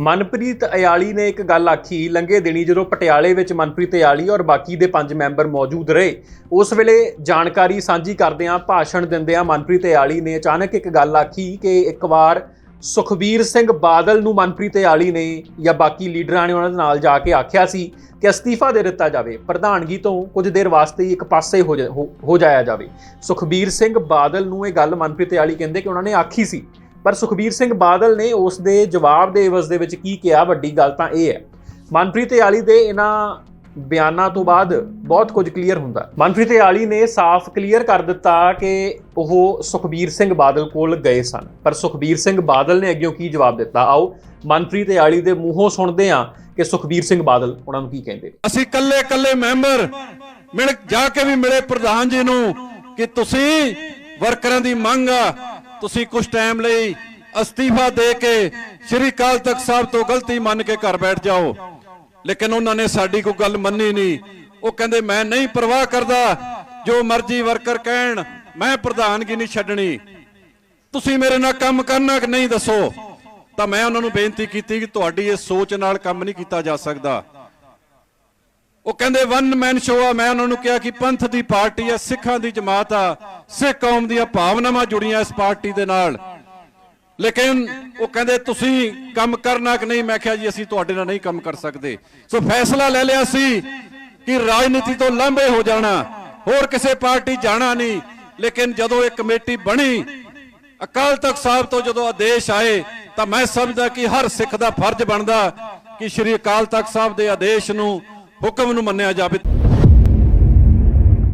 ਮਨਪ੍ਰੀਤ ਅਯਾਲੀ ਨੇ ਇੱਕ ਗੱਲ ਆਖੀ ਲੰਗੇ ਦਿਨੀ ਜਦੋਂ ਪਟਿਆਲੇ ਵਿੱਚ ਮਨਪ੍ਰੀਤ ਅਯਾਲੀ ਔਰ ਬਾਕੀ ਦੇ ਪੰਜ ਮੈਂਬਰ ਮੌਜੂਦ ਰਹੇ, ਉਸ ਵੇਲੇ ਜਾਣਕਾਰੀ ਸਾਂਝੀ ਕਰਦਿਆਂ ਭਾਸ਼ਣ ਦਿੰਦਿਆਂ ਮਨਪ੍ਰੀਤ ਅਯਾਲੀ ਨੇ ਅਚਾਨਕ ਇੱਕ ਗੱਲ ਆਖੀ ਕਿ ਇੱਕ ਵਾਰ ਸੁਖਬੀਰ ਸਿੰਘ ਬਾਦਲ ਨੂੰ ਮਨਪ੍ਰੀਤ ਅਯਾਲੀ ਨੇ ਜਾਂ ਬਾਕੀ ਲੀਡਰਾਂ ਨੇ ਉਹਨਾਂ ਦੇ ਨਾਲ ਜਾ ਕੇ ਆਖਿਆ ਸੀ ਕਿ ਅਸਤੀਫਾ ਦੇ ਦਿੱਤਾ ਜਾਵੇ, ਪ੍ਰਧਾਨਗੀ ਤੋਂ ਕੁਝ ਦੇਰ ਵਾਸਤੇ ਹੀ ਇੱਕ ਪਾਸੇ ਹੋ ਜਾ- ਹੋ- ਹੋ ਜਾਇਆ ਜਾਵੇ। ਸੁਖਬੀਰ ਸਿੰਘ ਬਾਦਲ ਨੂੰ ਇਹ ਗੱਲ ਮਨਪ੍ਰੀਤ ਅਯਾਲੀ ਕਹਿੰਦੇ ਕਿ ਉਹਨਾਂ ਨੇ ਆਖੀ ਸੀ। ਪਰ ਸੁਖਬੀਰ ਸਿੰਘ ਬਾਦਲ ਨੇ ਉਸ ਦੇ ਜਵਾਬ ਦੇ ਇਵਜ਼ ਦੇ ਵਿੱਚ ਕੀ ਕਿਹਾ? ਵੱਡੀ ਗੱਲ ਤਾਂ ਇਹ ਹੈ। ਮਨਪ੍ਰੀਤ ਅਯਾਲੀ ਦੇ ਇਹਨਾਂ ਬਿਆਨਾਂ ਤੋਂ ਬਾਅਦ ਬਹੁਤ ਕੁਝ ਕਲੀਅਰ ਹੁੰਦਾ। ਮਨਪ੍ਰੀਤ ਅਯਾਲੀ ਨੇ ਸਾਫ਼ ਕਲੀਅਰ ਕਰ ਦਿੱਤਾ ਕਿ ਉਹ ਸੁਖਬੀਰ ਸਿੰਘ ਬਾਦਲ ਕੋਲ ਗਏ ਸਨ। ਪਰ ਸੁਖਬੀਰ ਸਿੰਘ ਬਾਦਲ ਨੇ ਅੱਗੇ ਕੀ ਜਵਾਬ ਦਿੱਤਾ? ਆਓ ਮਨਪ੍ਰੀਤ ਅਯਾਲੀ ਦੇ ਮੂੰਹੋਂ ਸੁਣਦੇ ਹਾਂ ਕਿ ਸੁਖਬੀਰ ਸਿੰਘ ਬਾਦਲ ਉਹਨਾਂ ਨੂੰ ਕੀ ਕਹਿੰਦੇ ਅਸੀਂ ਕੱਲੇ ਕੱਲੇ ਮੈਂਬਰ ਮਿਲ ਜਾ ਕੇ ਵੀ ਮਿਲੇ ਪ੍ਰਧਾਨ ਜੀ ਨੂੰ ਕਿ ਤੁਸੀਂ ਵਰਕਰਾਂ ਦੀ ਮੰਗ ਆ ਤੁਸੀਂ ਕੁਝ ਟਾਈਮ ਲਈ ਅਸਤੀਫਾ ਦੇ ਕੇ ਸ਼੍ਰੀ ਅਕਾਲ ਤਖਤ ਸਾਹਿਬ ਤੋਂ ਗਲਤੀ ਮੰਨ ਕੇ ਘਰ ਬੈਠ ਜਾਓ। ਲੇਕਿਨ ਉਹਨਾਂ ਨੇ ਸਾਡੀ ਕੋਈ ਗੱਲ ਮੰਨੀ ਨਹੀਂ। ਉਹ ਕਹਿੰਦੇ, ਮੈਂ ਨਹੀਂ ਪਰਵਾਹ ਕਰਦਾ। ਜੋ ਮਰਜ਼ੀ ਵਰਕਰ ਕਹਿਣ, ਮੈਂ ਪ੍ਰਧਾਨਗੀ ਨਹੀਂ ਛੱਡਣੀ। ਤੁਸੀਂ ਮੇਰੇ ਨਾਲ ਕੰਮ ਕਰਨਾ ਕਿ ਨਹੀਂ ਦੱਸੋ? ਤਾਂ ਮੈਂ ਉਹਨਾਂ ਨੂੰ ਬੇਨਤੀ ਕੀਤੀ ਕਿ ਤੁਹਾਡੀ ਇਸ ਸੋਚ ਨਾਲ ਕੰਮ ਨਹੀਂ ਕੀਤਾ ਜਾ ਸਕਦਾ। ਉਹ ਕਹਿੰਦੇ ਵਨ ਮੈਨ ਸ਼ੋਅ ਆ। ਮੈਂ ਉਹਨਾਂ ਨੂੰ ਕਿਹਾ ਕਿ ਪੰਥ ਦੀ ਪਾਰਟੀ ਆ, ਸਿੱਖਾਂ ਦੀ ਜਮਾਤ ਆ। ਸਿੱਖ ਕੌਮ ਦੀਆਂ ਭਾਵਨਾਵਾਂ ਜੁੜੀਆਂ ਇਸ ਪਾਰਟੀ ਦੇ ਨਾਲ। ਲੇਕਿਨ ਉਹ ਕਹਿੰਦੇ, ਤੁਸੀਂ ਕੰਮ ਕਰਨਾ ਕਿ ਨਹੀਂ? ਮੈਂ ਕਿਹਾ ਜੀ, ਅਸੀਂ ਤੁਹਾਡੇ ਨਾਲ ਨਹੀਂ ਕੰਮ ਕਰ ਸਕਦੇ। ਸੋ ਫੈਸਲਾ ਲੈ ਲਿਆ ਸੀ ਕਿ ਰਾਜਨੀਤੀ ਤੋਂ ਲਾਂਭੇ ਹੋ ਜਾਣਾ। ਹੋਰ ਕਿਸੇ ਪਾਰਟੀ ਜਾਣਾ ਨਹੀਂ। ਲੇਕਿਨ ਜਦੋਂ ਇਹ ਕਮੇਟੀ ਬਣੀ, ਅਕਾਲ ਤਖਤ ਸਾਹਿਬ ਤੋਂ ਜਦੋਂ ਆਦੇਸ਼ ਆਏ, ਤਾਂ ਮੈਂ ਸਮਝਦਾ ਕਿ ਹਰ ਸਿੱਖ ਦਾ ਫਰਜ਼ ਬਣਦਾ ਕਿ ਸ੍ਰੀ ਅਕਾਲ ਤਖਤ ਸਾਹਿਬ ਦੇ ਆਦੇਸ਼ ਨੂੰ, ਹੁਕਮ ਨੂੰ ਮੰਨਿਆ ਜਾਵੇ।